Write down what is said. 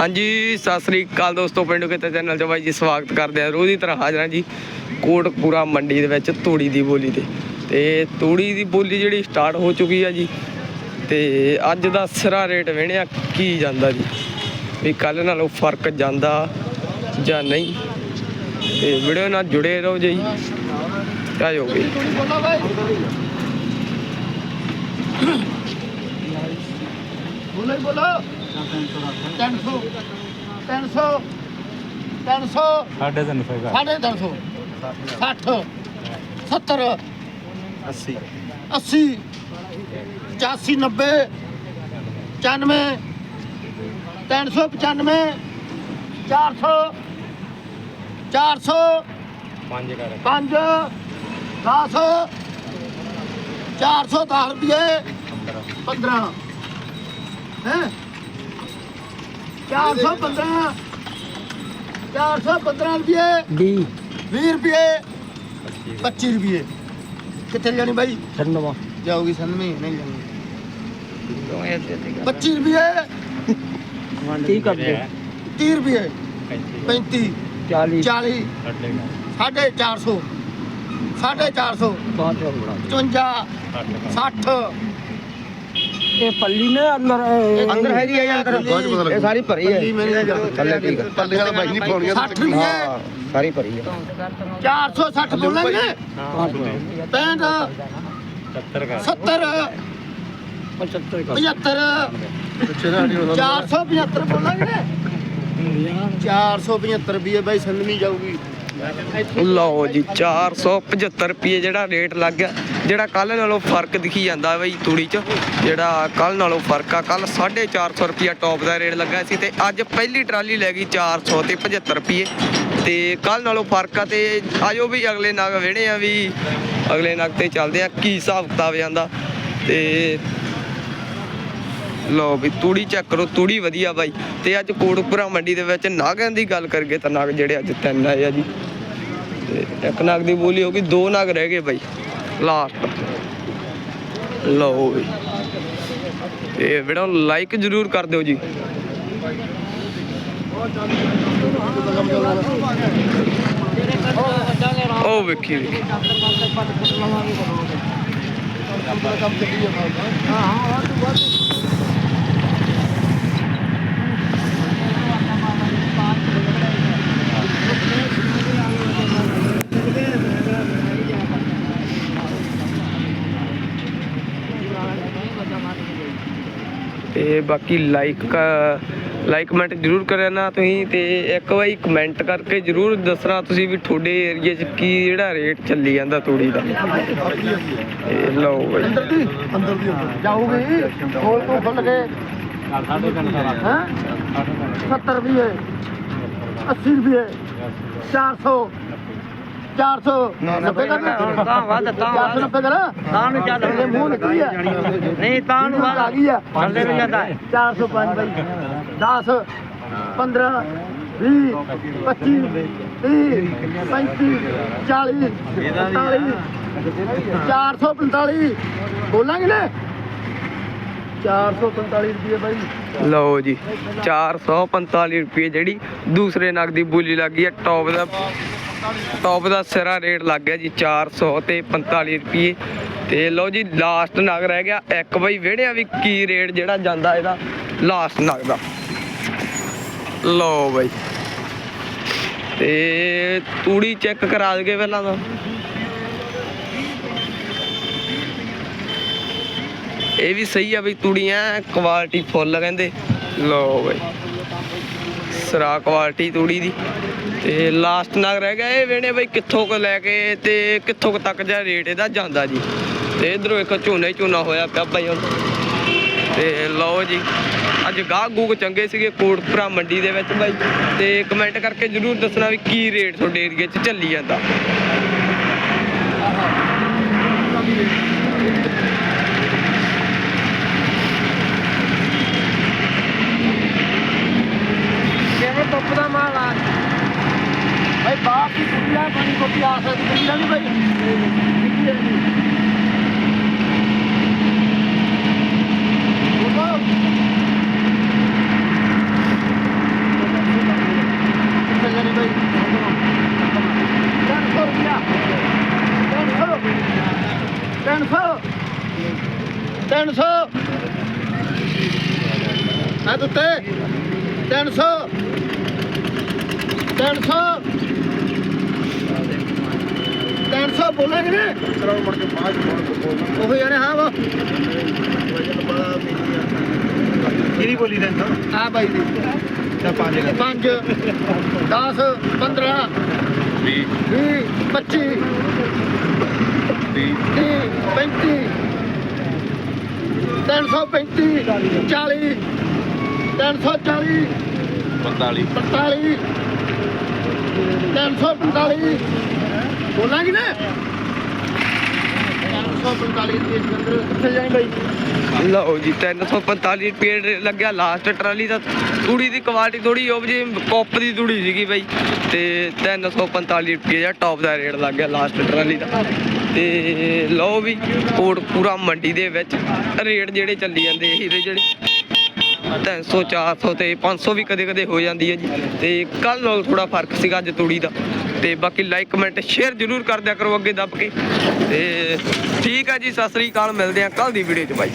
ਹਾਂਜੀ, ਸਤਿ ਸ੍ਰੀ ਅਕਾਲ ਦੋਸਤੋ, ਪਿੰਡੂ ਕਿਤੇ ਚੈਨਲ 'ਚ ਬਾਈ ਜੀ ਸਵਾਗਤ ਕਰਦੇ ਆ ਰੋਜ਼ ਦੀ ਤਰ੍ਹਾਂ ਹਾਜ਼ਰਾਂ ਜੀ ਕੋਟਪੂਰਾ ਮੰਡੀ ਦੇ ਵਿੱਚ ਤੂੜੀ ਦੀ ਬੋਲੀ ਤੇ। ਤੇ ਤੂੜੀ ਦੀ ਬੋਲੀ ਜਿਹੜੀ ਸਟਾਰਟ ਹੋ ਚੁੱਕੀ ਆ ਜੀ, ਤੇ ਅੱਜ ਦਾ ਸਿਰਾ ਰੇਟ ਵੇਣਿਆ ਕੀ ਜਾਂਦਾ ਜੀ? ਵੀ ਕੱਲ ਨਾਲੋਂ ਫ਼ਰਕ ਜਾਂਦਾ ਜਾਂ ਨਹੀਂ? ਤੇ ਵੀਡੀਓ ਨਾਲ ਜੁੜੇ ਰਹੋ ਜੀ। ਆਜੋ ਵੀ ਬੋਲੋ ਬੋਲੋ। 300 300 300 ਸਾਢੇ ਤਿੰਨ ਸੌ ਦਾ ਸਾਢੇ 300 60 70 80 80 85 90 95 395 400 400 ਪੰਜ ਕਰ। 5 10 410 ਰੁਪਏ 15 ਹੈ? 415 415 ਰੁਪਏ। 20 20 ਰੁਪਏ। 25 ਰੁਪਏ। ਕਿੱਥੇ ਜਾਣੀ ਬਾਈ? ਛੰਨਵਾ ਜਾਊਗੀ ਸੰਨਵੀਂ ਨਹੀਂ ਜਾਣੀ 25 ਰੁਪਏ। ਕੀ ਕਰਦੇ? 30 ਰੁਪਏ। 35 40 40 ਸਾਢੇ ਸਾਢੇ 400 ਸਾਢੇ 400 55 60 ਇਹ ਪੱਲੀ ਨੇ ਅੰਦਰ ਅੰਦਰ ਹੈਗੀ ਹੈ ਅੰਦਰ। ਇਹ ਸਾਰੀ ਭਰੀ ਹੈ। ਥੱਲੇ ਠੀਕ ਆ। ਪੱਲੇ ਵਾਲਾ ਬਾਈ ਨਹੀਂ ਪਾਉਣੀਆਂ 60 ਰੁਪਏ ਸਾਰੀ ਭਰੀ ਹੈ 460 ਬੋਲਾਂਗੇ 65 70 ਕਰ 70 75 475 ਬੋਲਾਂਗੇ 475 ਰੁਪਏ ਬਾਈ ਸੰਨਵੀ ਜਾਊਗੀ। ਲਓ ਜੀ 475 ਰੁਪਏ ਜਿਹੜਾ ਰੇਟ ਲੱਗ ਗਿਆ। ਜਿਹੜਾ ਕੱਲ ਨਾਲੋਂ ਫ਼ਰਕ ਦਿਖੀ ਜਾਂਦਾ ਬਈ ਤੂੜੀ 'ਚ, ਜਿਹੜਾ ਕੱਲ ਨਾਲੋਂ ਫ਼ਰਕ ਆ। ਕੱਲ 450 ਰੁਪਿਆ ਟੌਪ ਦਾ ਰੇਟ ਲੱਗਾ ਸੀ ਤੇ ਅੱਜ ਪਹਿਲੀ ਟਰਾਲੀ ਲੈ ਗਈ 400 ਤੇ 75 ਰੁਪਏ ਤੇ ਕੱਲ ਨਾਲੋਂ ਫ਼ਰਕ ਆ ਤੇ ਆਜੋ ਵੀ ਅਗਲੇ ਨਗ ਵੇਣੇ ਆ ਵੀ ਅਗਲੇ ਨਗ ਤੇ ਚੱਲਦੇ ਆ, ਕੀ ਹਿਸਾਬ ਕਿਤਾਬ ਜਾਂਦਾ। ਤੇ ਲਓ ਵੀ ਤੂੜੀ ਚੈੱਕ ਕਰੋ, ਤੂੜੀ ਵਧੀਆ ਬਾਈ। ਤੇ ਅੱਜ ਕੋਟਪੁਰਾ ਮੰਡੀ ਦੇ ਵਿੱਚ ਨਾਗਾਂ ਦੀ ਗੱਲ ਕਰਗੇ ਤਾਂ ਨਾਗ ਜਿਹੜੇ ਅੱਜ ਤਿੰਨ ਆਏ ਆ ਜੀ। ਤੇ ਇੱਕ ਨਾਗ ਦੀ ਬੋਲੀ ਹੋ ਗਈ, ਦੋ ਨਾਗ ਰਹਿ ਗਏ ਬਾਈ। ਲਾਸਟ। ਲਓ ਵੀ। ਤੇ ਵੀਡੀਓ ਲਾਈਕ ਜਰੂਰ ਕਰ ਦਿਓ ਜੀ। ਉਹ ਵੇਖੀ ਵੇਖੀ। ਤੇ ਬਾਕੀ ਲਾਈਕ ਲਾਈਕ ਕਮੈਂਟ ਜਰੂਰ ਕਰਨਾ ਤੁਸੀਂ ਤੇ ਇੱਕ ਵਾਰੀ ਕਮੈਂਟ ਕਰਕੇ ਜਰੂਰ ਦੱਸਣਾ ਤੁਸੀਂ ਵੀ ਤੁਹਾਡੇ ਏਰੀਆ 'ਚ ਕੀ ਜਿਹੜਾ ਰੇਟ ਚੱਲੀ ਜਾਂਦਾ ਤੂੜੀ ਦਾ। ਤੇ ਲਓ ਬਾਈ। ਅੰਦਰ ਦੀ ਅੰਦਰ ਦੀ ਜਾਊਗੀ, ਖੋਲ ਤੋਂ ਖੁੱਲ ਕੇ। ਸੌ 70 ਰੁਪਏ 80 ਰੁਪਏ 400 400 90 ਕਰ ਤਾਂ ਵੱਧ ਤਾਂ 490 ਕਰ। ਤਾਂ ਨੂੰ ਚੱਲ ਇਹ ਮੂੰਹ ਨਿਕਲੀ ਆ। ਨਹੀਂ ਤਾਂ ਨੂੰ ਆ ਗਈ ਆ। ਥੱਲੇ ਨੂੰ ਜਾਂਦਾ। ਹੈ 405 ਬਾਈ। 10 15 20 25 30 35 40 45 445 ਬੋਲਾਂਗੇ ਨਾ? 445 ਰੁਪਏ ਬਾਈ। ਲਓ ਜੀ 445 ਰੁਪਏ ਜਿਹੜੀ ਦੂਸਰੇ ਨਗ ਦੀ ਬੋਲੀ ਲੱਗੀ ਹੈ ਟੌਪ ਦਾ ਟੌਪ ਦਾ ਸਿਰਾ ਰੇਟ ਲੱਗ ਗਿਆ ਜੀ 400 ਤੇ 45 ਰੁਪਏ ਤੇ ਲਓ ਜੀ ਲਾਸਟ ਨਗ ਰਹਿ ਗਿਆ। ਇੱਕ ਬਈ ਵਿਹੜਿਆ ਵੀ ਕੀ ਰੇਟ ਜਿਹੜਾ ਜਾਂਦਾ ਇਹਦਾ ਲਾਸਟ ਨਗ ਦਾ। ਲਓ ਬਈ। ਤੇ ਤੂੜੀ ਚੈੱਕ ਕਰਾ ਦਗੇ ਪਹਿਲਾਂ ਤਾਂ। ਇਹ ਵੀ ਸਹੀ ਆ ਬਈ ਤੂੜੀਆਂ ਕੁਆਲਿਟੀ ਫੁੱਲ ਕਹਿੰਦੇ। ਲਓ ਬਈ। ਸਰਾ ਕੁਆਲਿਟੀ ਤੂੜੀ ਦੀ। ਤੇ ਲਾਸਟ ਨਾਲ ਰਹਿ ਗਿਆ ਇਹ ਵੇਣੇ ਬਈ ਕਿੱਥੋਂ ਕੁ ਲੈ ਕੇ ਤੇ ਕਿੱਥੋਂ ਕੁ ਤੱਕ ਜਾ ਰੇਟ ਇਹਦਾ ਜਾਂਦਾ ਜੀ। ਤੇ ਇਧਰੋਂ ਇੱਕ ਝੋਨਾ ਹੀ ਝੋਨਾ ਹੋਇਆ ਪਿਆ ਬਾਈ ਹੁਣ। ਤੇ ਲਓ ਜੀ, ਅੱਜ ਗਾਹ ਗੂਕ ਚੰਗੇ ਸੀਗੇ ਕੋਟਪੁਰਾ ਮੰਡੀ ਦੇ ਵਿੱਚ ਬਾਈ। ਤੇ ਕਮੈਂਟ ਕਰਕੇ ਜਰੂਰ ਦੱਸਣਾ ਵੀ ਕੀ ਰੇਟ ਤੁਹਾਡੇ ਏਰੀਏ 'ਚ ਚੱਲੀ ਜਾਂਦਾ। ਆਸਾ ਦੀ ਕੁੜੀ ਨਹੀਂ ਭਾਈ ਕਿੱਥੇ ਜਾਂਦੀ ਤਿੰਨ ਸੌ। ਤਿੰਨ ਸੌ ਆ ਦੁੱਤੇ ਤਿੰਨ ਸੌ। ਤਿੰਨ ਸੌ। 300 300 300 ਬੋਲਾਂਗੇ ਨੇ ਚਲੋ ਮੁੜ ਕੇ ਬਾਅਦ ਬੋਲ ਉਹ ਯਾਰ ਹਾਂ ਵਾ। ਕਿਹਦੀ ਬੋਲੀ ਦਾ ਆ ਬਾਈ ਦੀ। ਤਾਂ ਪੰਜ 5 10 15 20 20 25 30 30 35 335 40 340 45 45 345 ਬੋਲਾਂਗੇ ਨਾ? 345 ਦੀ ਸਿਕੰਦਰ ਕਿੱਥੇ ਜਾਣੀ ਬਾਈ? ਲਓ ਜੀ 345 ਰੁਪਏ ਲੱਗਿਆ ਲਾਸਟ ਟਰਾਲੀ ਦਾ। ਤੂੜੀ ਦੀ ਕੁਆਲਿਟੀ ਥੋੜੀ ਉਹ ਜੀ ਕੱਪ ਦੀ ਤੂੜੀ ਸੀਗੀ ਬਾਈ। ਤੇ 345 ਰੁਪਏ ਦਾ ਟੌਪ ਦਾ ਰੇਟ ਲੱਗ ਗਿਆ ਲਾਸਟ ਟਰਾਲੀ ਦਾ। ਤੇ ਲਓ ਵੀ ਕੋਟ ਪੂਰਾ ਮੰਡੀ ਦੇ ਵਿੱਚ। ਰੇਟ ਜਿਹੜੇ ਚੱਲੀ ਜਾਂਦੇ ਇਹੀ ਦੇ ਜਿਹੜੇ। 300 400 ਤੇ 500 ਵੀ ਕਦੇ ਕਦੇ ਹੋ ਜਾਂਦੀ ਹੈ ਜੀ। ਤੇ ਕੱਲ ਨਾਲ ਥੋੜਾ ਫ਼ਰਕ ਸੀਗਾ ਅੱਜ ਤੂੜੀ ਦਾ। ਤੇ ਬਾਕੀ ਲਾਈਕ ਕਮੈਂਟ ਸ਼ੇਅਰ ਜ਼ਰੂਰ ਕਰ ਦਿਆ ਕਰੋ ਅੱਗੇ ਦੱਬ ਕੇ। ਤੇ ਠੀਕ ਆ ਜੀ, ਸਤਿ ਸ੍ਰੀ ਅਕਾਲ, ਮਿਲਦੇ ਆ ਕੱਲ ਦੀ ਵੀਡੀਓ 'ਚ ਬਾਈ।